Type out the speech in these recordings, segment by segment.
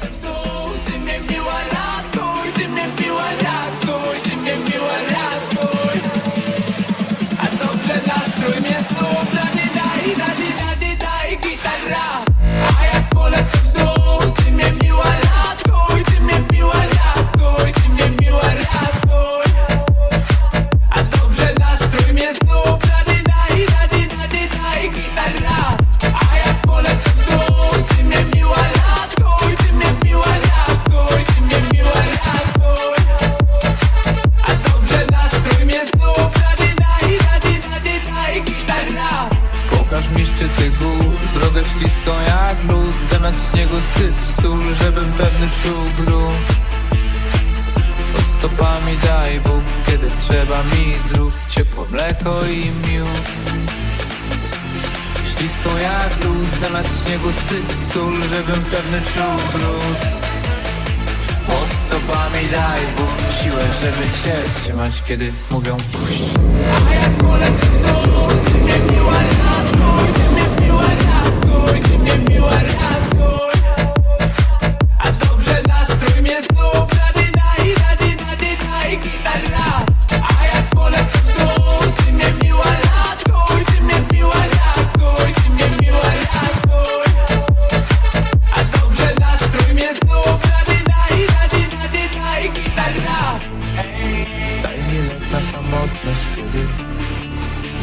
polecę Pokaż mi szczyty gór, drogę śliską jak lód Zamiast śniegu syp sól, żebym pewny czuł grunt Pod stopami daj Bóg, kiedy trzeba mi Zrób ciepłe mleko i miód. Śliską jak lód, zamiast śniegu syp sól Żebym pewny czuł grunt Pod stopami daj Bóg siłę, żeby cię trzymać, kiedy mówią puść. A jak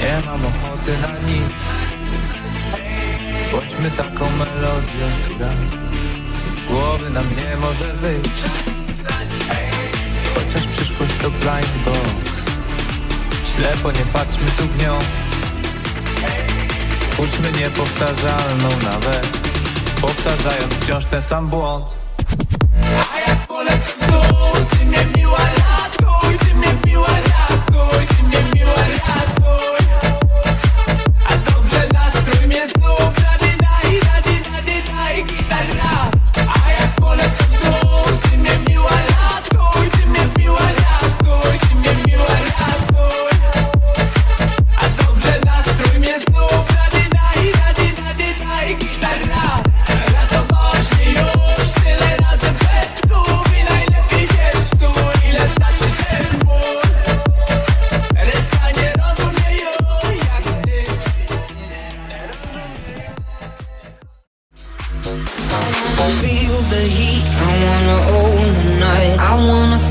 nie mam ochoty na nic. Bądźmy taką melodią, która z głowy nam nie może wyjść. Chociaż przyszłość to blind box. Ślepo nie patrzmy tu w nią. Twórzmy niepowtarzalną nawet Powtarzając wciąż ten sam błąd. A jak polecę w dół, ty mnie miła ratuj, ty mnie miła ratuj, ty mnie miła ratuj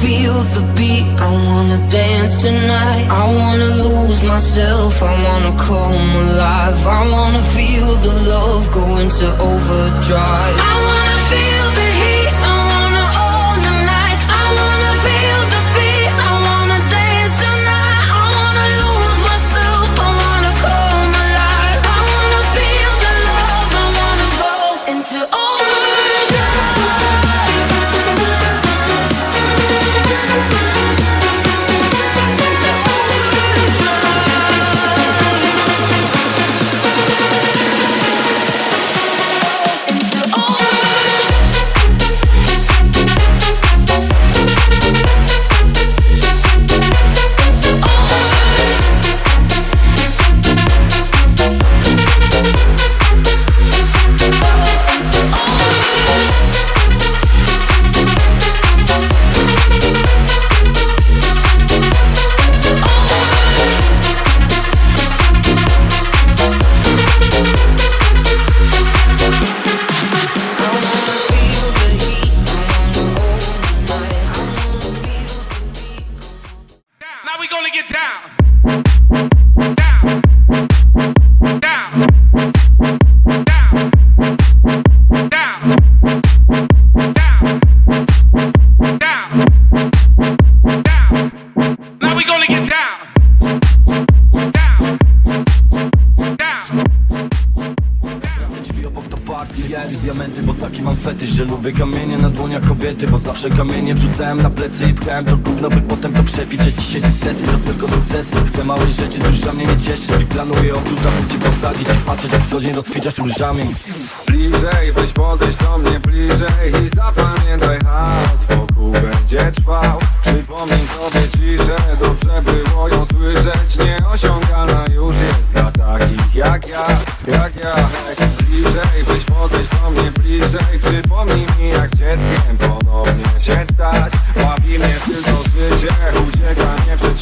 feel the beat, I wanna dance tonight. I wanna lose myself, I wanna come alive. I wanna feel the love go into overdrive. break it down. I diamenty, bo taki mam fetysz Że lubię kamienie na dłoniach kobiety Bo zawsze kamienie wrzucałem na plecy i pchałem to gówno By potem to przebić, że dzisiaj sukcesy to tylko sukcesy. Chcę małej rzeczy, dla mnie nie cieszy I planuję ogród, aby cię posadzić I patrzeć jak co dzień rozkwiczasz różami. Bliżej, weź podejdź do mnie bliżej I zapamiętaj jak ja, Bliżej, weź podejdź do mnie bliżej. Przypomnij mi jak dzieckiem ponownie się stać. Bawi mnie tylko życie, ucieka przed